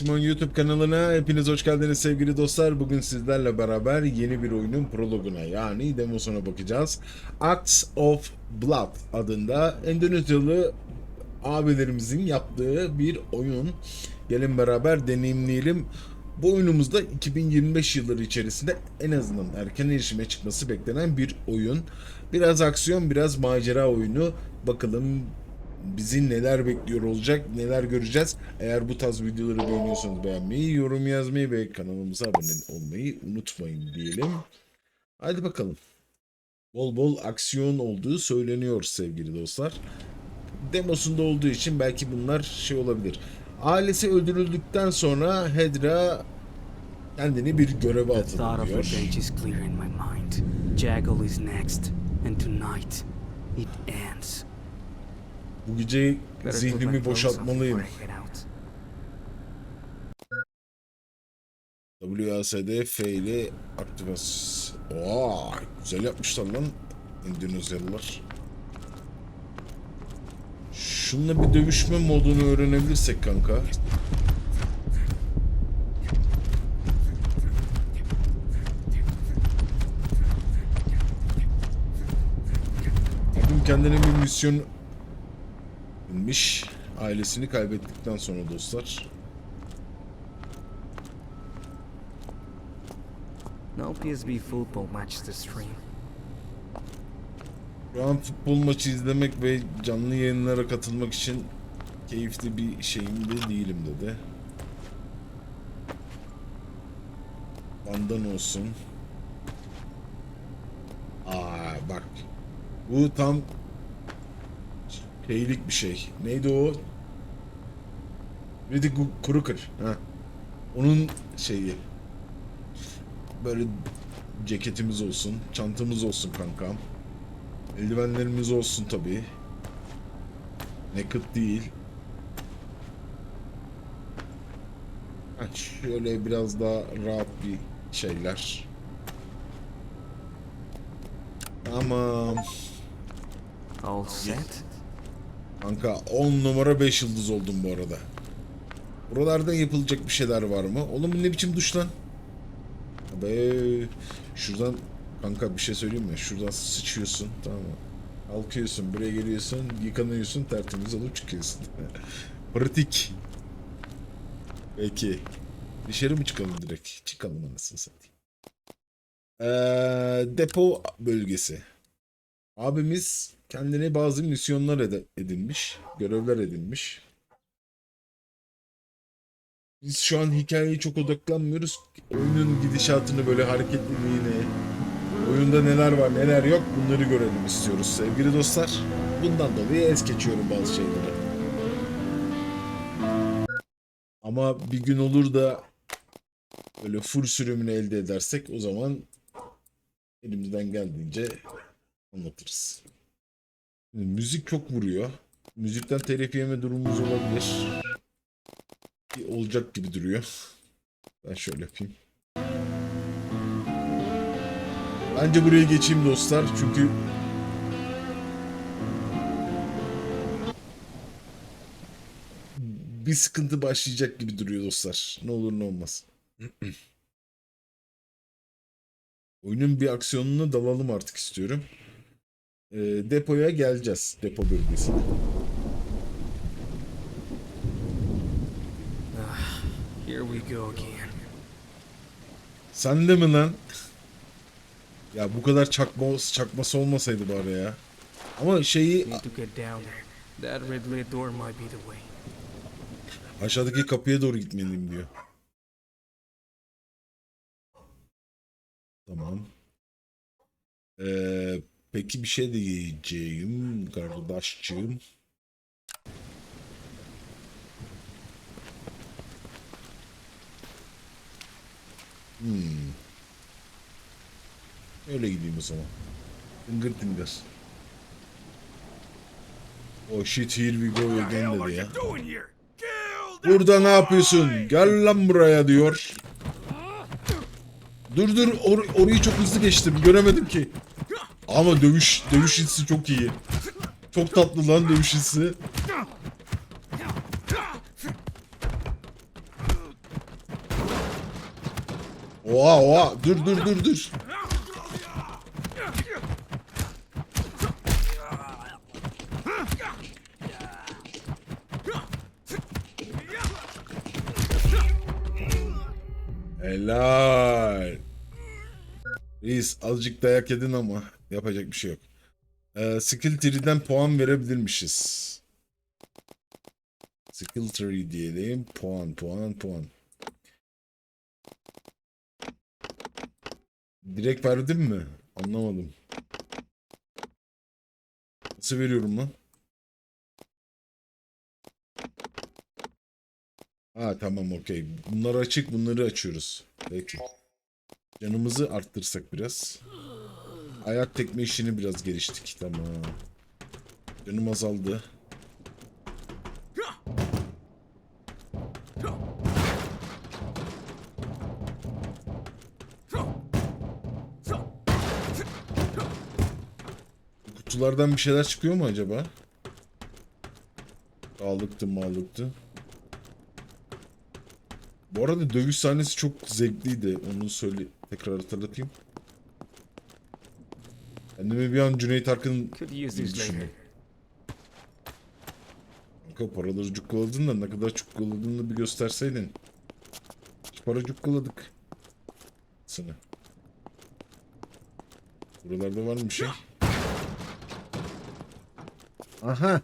Timon YouTube kanalına hepiniz hoş geldiniz sevgili dostlar. Bugün sizlerle beraber yeni bir oyunun prologuna yani demosuna bakacağız. Acts of Blood adında Endonezyalı abilerimizin yaptığı bir oyun. Gelin beraber deneyimleyelim. Bu oyunumuzda 2025 yılları içerisinde en azından erken erişime çıkması beklenen bir oyun. Biraz aksiyon, biraz macera oyunu. Bakalım bizi neler bekliyor olacak, neler göreceğiz. Eğer bu tarz videoları beğeniyorsanız beğenmeyi, yorum yazmayı ve kanalımıza abone olmayı unutmayın diyelim. Hadi bakalım. Bol bol aksiyon olduğu söyleniyor sevgili dostlar. Demosunda olduğu için belki bunlar şey olabilir. Ailesi öldürüldükten sonra Hedra kendini bir göreve atılıyor. Jaggle is next, and tonight it ends. Bu gece zihnimi boşaltmalıyım. WASD F ile aktivas. Vay güzel yapmışlar lan Endonezyalılar. Şununla bir dövüşme modunu öğrenebilirsek kanka. Abim kendine bir misyon binmiş. Ailesini kaybettikten sonra dostlar. No PSB football match to stream. Şu an futbol maçı izlemek ve canlı yayınlara katılmak için keyifli bir şeyimde değilim dedi. Bandan olsun. Aa bak. Bu tam şeylik bir şey. Neydi o? Reddy Kruger. Ha. Onun şeyi. Böyle ceketimiz olsun, çantamız olsun kankam. Eldivenlerimiz olsun tabii. Naked değil. Ha, şöyle biraz daha rahat bir şeyler. Tamam. All set? Kanka 10 numara 5 yıldız oldum bu arada. Buralarda yapılacak bir şeyler var mı? Oğlum bu ne biçim duş lan? Be şuradan kanka bir şey söyleyeyim mi? Şuradan sıçıyorsun tamam mı? Kalkıyorsun buraya geliyorsun yıkanıyorsun tertemiz olup çıkıyorsun. Pratik. Peki. Dışarı mı çıkalım direkt? Çıkalım anasını satayım. Ee, depo bölgesi. Abimiz kendine bazı misyonlar edinmiş, görevler edinmiş. Biz şu an hikayeye çok odaklanmıyoruz. Oyunun gidişatını böyle hareketliliğini, oyunda neler var neler yok bunları görelim istiyoruz sevgili dostlar. Bundan dolayı es geçiyorum bazı şeyleri. Ama bir gün olur da böyle full sürümünü elde edersek o zaman elimizden geldiğince anlatırız. Müzik çok vuruyor. Müzikten telif yeme durumumuz olabilir. Ki Olacak gibi duruyor. Ben şöyle yapayım. Bence buraya geçeyim dostlar çünkü bir sıkıntı başlayacak gibi duruyor dostlar. Ne olur ne olmaz. Oyunun bir aksiyonuna dalalım artık istiyorum. Ee, depoya geleceğiz. Depo bölgesine. Here we go again. Sen de mi lan? Ya bu kadar çakma, çakması olmasaydı bari ya. Ama şeyi aşağıdaki kapıya doğru gitmeliyim diyor. Tamam. Ee, peki bir şey diyeceğim kardeşciğim. Hmm. Öyle gideyim o zaman. Tıngır tıngır. Oh shit here we go again dedi ya. Burada ne yapıyorsun? Gel lan buraya diyor. Dur dur or- orayı çok hızlı geçtim göremedim ki. Ama dövüş dövüş hissi çok iyi. Çok tatlı lan dövüş hissi. Oha oha dur dur dur dur. Helal. Reis azıcık dayak yedin ama yapacak bir şey yok. Ee, skill tree'den puan verebilirmişiz. Skill tree diyelim. Puan, puan, puan. Direkt verdim mi? Anlamadım. Nasıl veriyorum lan? Ha tamam okey. Bunlar açık bunları açıyoruz. Peki. Canımızı arttırsak biraz. Ayak tekme işini biraz geliştik. Tamam. Canım azaldı. Kutulardan bir şeyler çıkıyor mu acaba? Sağlıktı mağlıktı. Bu arada dövüş sahnesi çok zevkliydi. Onu söyle tekrar hatırlatayım. Kendimi bir an Cüneyt Arkın düşündüm. Kanka paraları cukkaladın da ne kadar cukkaladığını bir gösterseydin. Kaç para cukkaladık? Sana. Buralarda var mı bir şey? Aha.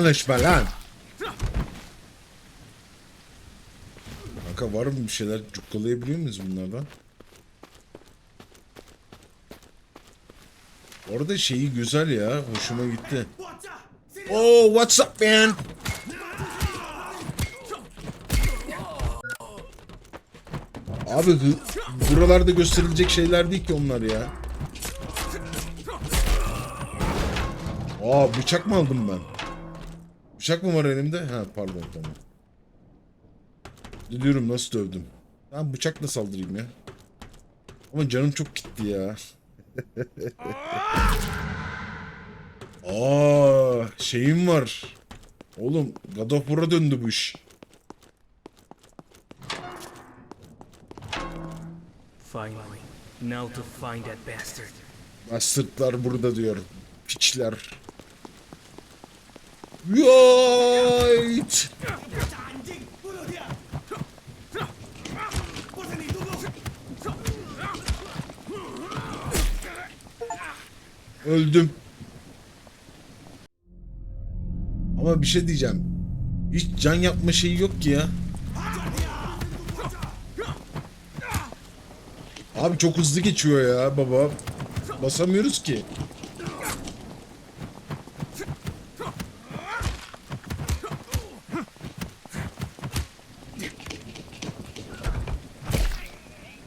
Konuşma lan. Kanka var mı bir şeyler cukkalayabiliyor muyuz bunlardan? Orada şeyi güzel ya. Hoşuma gitti. Oh what's up man? Abi buralarda gösterilecek şeyler değil ki onlar ya. Aa bıçak mı aldım ben? Bıçak mı var elimde? Ha pardon tamam. Diyorum nasıl dövdüm? Tamam bıçakla saldırayım ya. Ama canım çok gitti ya. Aa şeyim var. Oğlum God of War'a döndü bu iş. Finally. Now to find that bastard. Bastırtlar burada diyor. Piçler. Yayt! Öldüm. Ama bir şey diyeceğim. Hiç can yapma şeyi yok ki ya. Abi çok hızlı geçiyor ya baba. Basamıyoruz ki.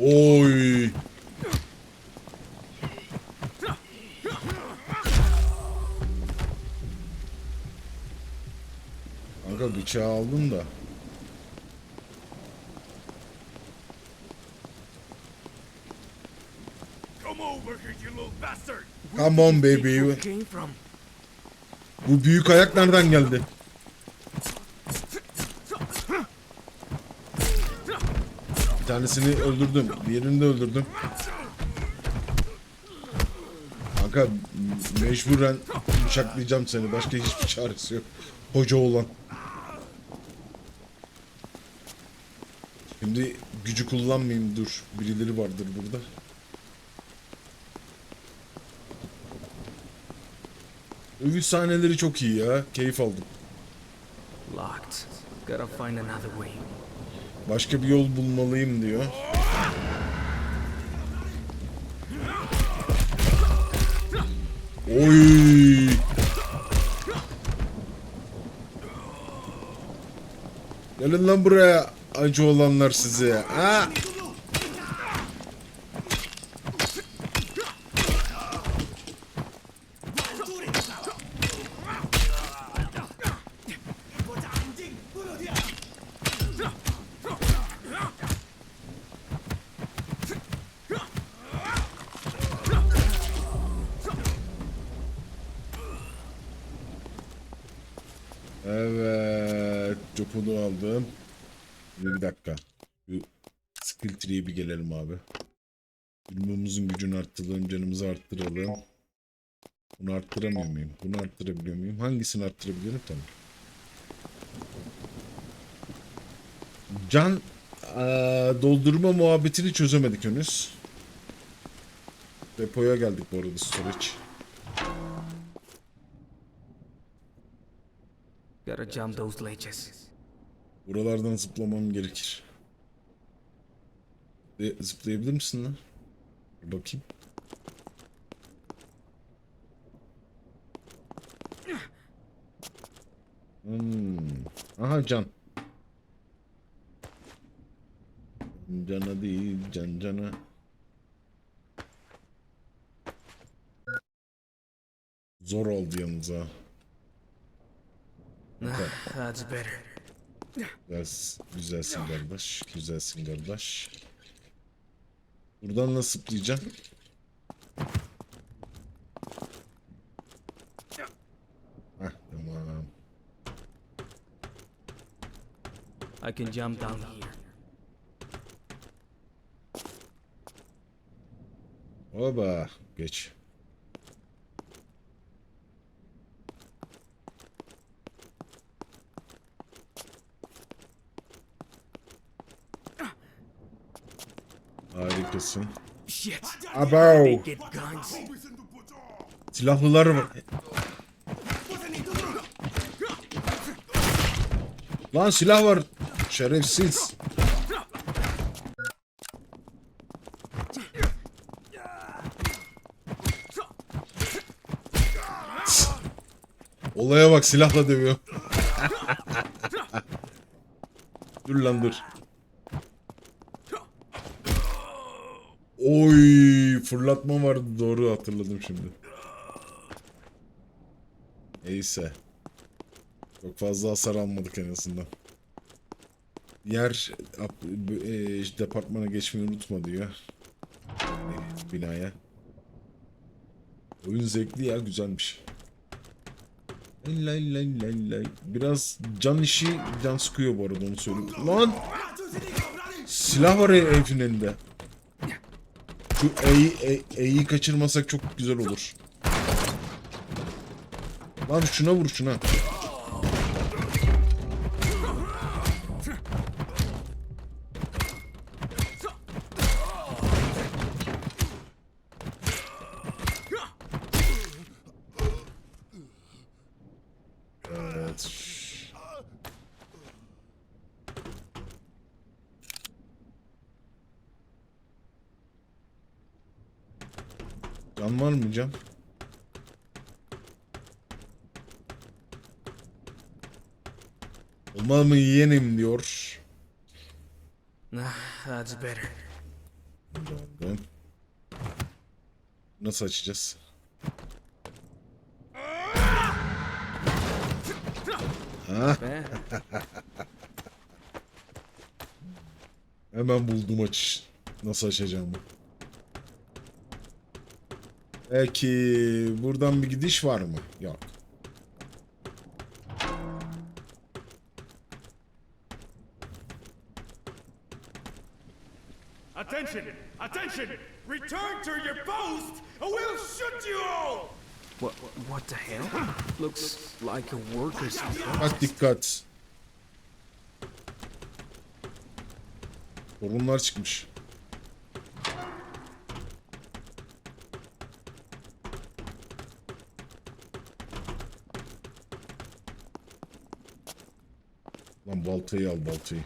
Oy. Kanka bıçağı aldım da. Come over here, you little bastard! Come on baby. Bu büyük ayak nereden geldi? Bir tanesini öldürdüm. Diğerini de öldürdüm. Kanka mecburen bıçaklayacağım seni. Başka hiçbir çaresi yok. Hoca olan. Şimdi gücü kullanmayayım dur. Birileri vardır burada. Övüş sahneleri çok iyi ya. Keyif aldım. Locked. Gotta find another way. Başka bir yol bulmalıyım diyor. Oy! Gelin lan buraya acı olanlar size. Ha? Evet. Copunu aldım. Şimdi bir dakika. Bir skill tree'ye bir gelelim abi. Yumruğumuzun gücünü arttıralım. Canımızı arttıralım. Bunu arttıramıyor muyum? Bunu arttırabiliyor muyum? Hangisini arttırabiliyorum? Tamam. Can eee, doldurma muhabbetini çözemedik henüz. Depoya geldik bu arada storage. Gotta jump those ledges. Buralardan zıplamam gerekir. E, zıplayabilir misin lan? Bakayım. Hmm. Aha can. Cana değil, can cana. Zor oldu yalnız ha. Ah, that's better. Güzel, güzelsin kardeş. Güzelsin kardeş. Buradan nasıl zıplayacağım? Heh, tamam. I can jump down here. Oba. Geç. Harikasın. Guns. Silahlılar var. Lan silah var. Şerefsiz. Olaya bak silahla dövüyor. dur lan dur. Oy fırlatma vardı doğru hatırladım şimdi. Neyse. Çok fazla hasar almadık en azından. Yer e, departmana geçmeyi unutma diyor. E, binaya. Oyun zevkli ya güzelmiş. Lay lay lay lay. Biraz can işi can sıkıyor bu arada onu söyleyeyim. Lan! Silah var herifin elinde. Şu E'yi E- E'yi kaçırmasak çok güzel olur. Lan şuna vur şuna. Can var mı? Olmaz mı yeğenim diyor. Ah, that's better. Nasıl açacağız? Eh, Hemen buldum aç. Nasıl açacağımı. Peki buradan bir gidiş var mı? Yok. Attention! Attention! Return to your post, or we'll shoot you all! what, what the hell? Looks like a worker's Bak dikkat. Sorunlar çıkmış. Lan baltayı al baltayı.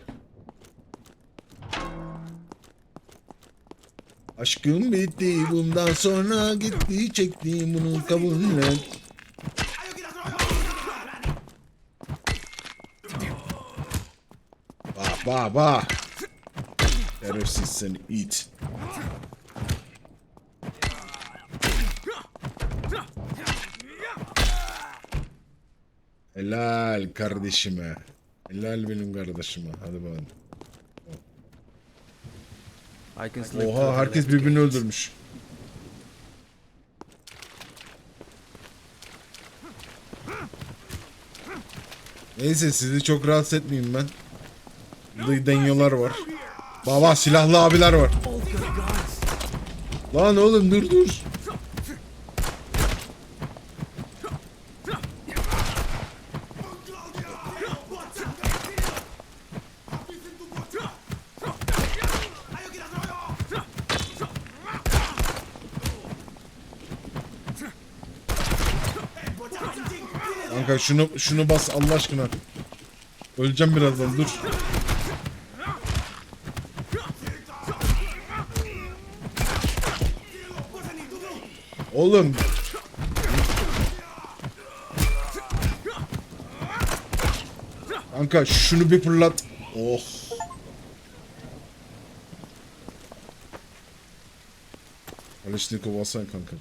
Aşkım bitti bundan sonra gitti çekti bunu kabullen. Bah bah bah. Şerefsiz seni it. Helal kardeşime. Helal benim kardeşime. Hadi bakalım. I can through Oha the herkes left birbirini gate. öldürmüş. Neyse sizi çok rahatsız etmeyeyim ben. Burada deniyorlar var. Baba silahlı abiler var. Lan oğlum dur dur. Kanka şunu şunu bas Allah aşkına. Öleceğim birazdan dur. Oğlum. Kanka şunu bir fırlat. Oh. Kalashnikov alsana kanka.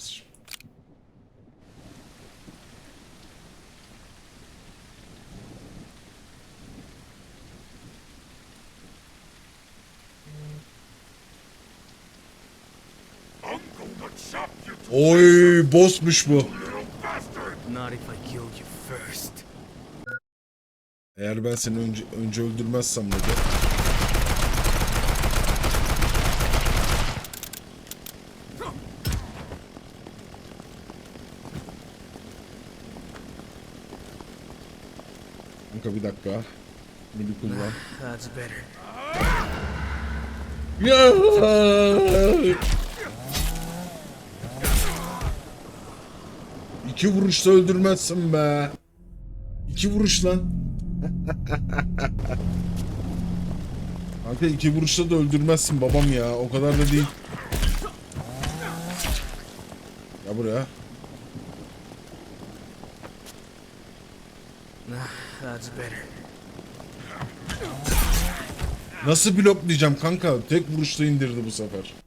Oy bossmuş bu. Eğer ben seni önce, önce öldürmezsem dedi. Kanka bir dakika. Bunu bir kullan. That's better. İki vuruşta öldürmezsin be. İki vuruş lan. Kanka iki vuruşta da öldürmezsin babam ya. O kadar da değil. Ya buraya. That's better. Nasıl bloklayacağım kanka? Tek vuruşta indirdi bu sefer.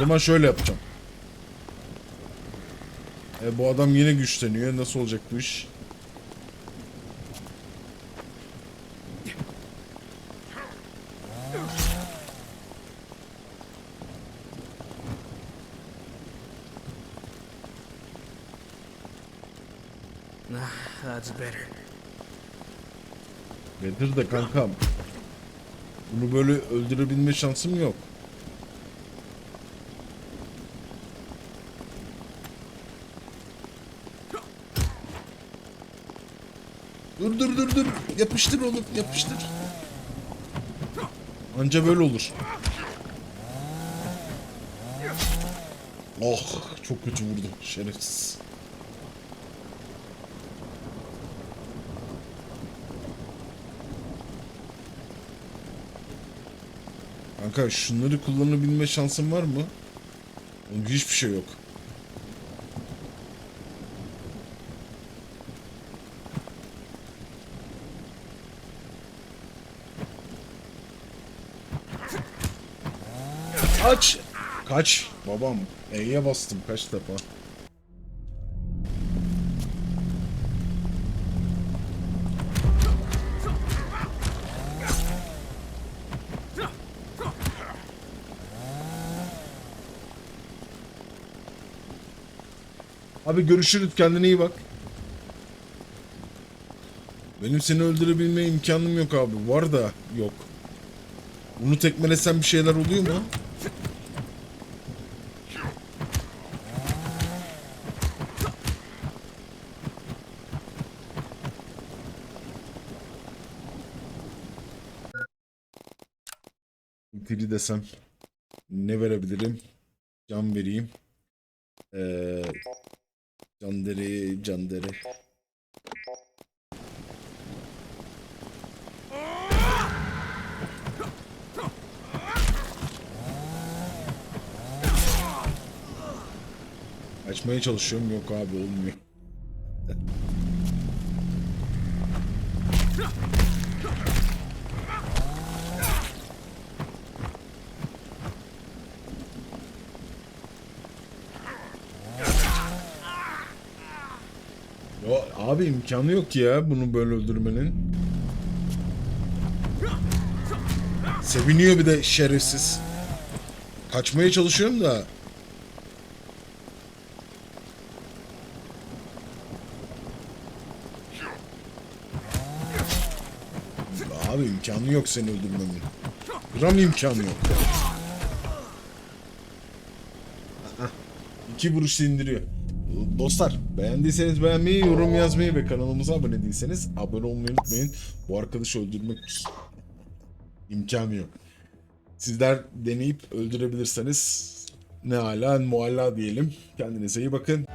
Zaman şöyle yapacağım. E, bu adam yine güçleniyor. Nasıl olacak bu iş? That's better. Bedir de kankam. Bunu böyle öldürebilme şansım yok. Dur dur dur dur. Yapıştır oğlum yapıştır. Anca böyle olur. Oh çok kötü vurdu şerefsiz. Kanka şunları kullanabilme şansın var mı? Oğlum hiçbir şey yok. Kaç. Kaç. Babam. E'ye bastım kaç defa. Abi görüşürüz kendine iyi bak. Benim seni öldürebilme imkanım yok abi. Var da yok. Bunu tekmelesem bir şeyler oluyor mu? Desem ne verebilirim? Can vereyim. Ee, can deri, can deri. Açmaya çalışıyorum yok abi olmuyor. Abi imkanı yok ya bunu böyle öldürmenin. Seviniyor bir de şerefsiz. Kaçmaya çalışıyorum da. Abi imkanı yok seni öldürmemin. Gram imkanı yok. İki vuruş indiriyor. Dostlar beğendiyseniz beğenmeyi, yorum yazmayı ve kanalımıza abone değilseniz abone olmayı unutmayın. Bu arkadaşı öldürmek imkanı yok. Sizler deneyip öldürebilirseniz ne ala mualla diyelim. Kendinize iyi bakın.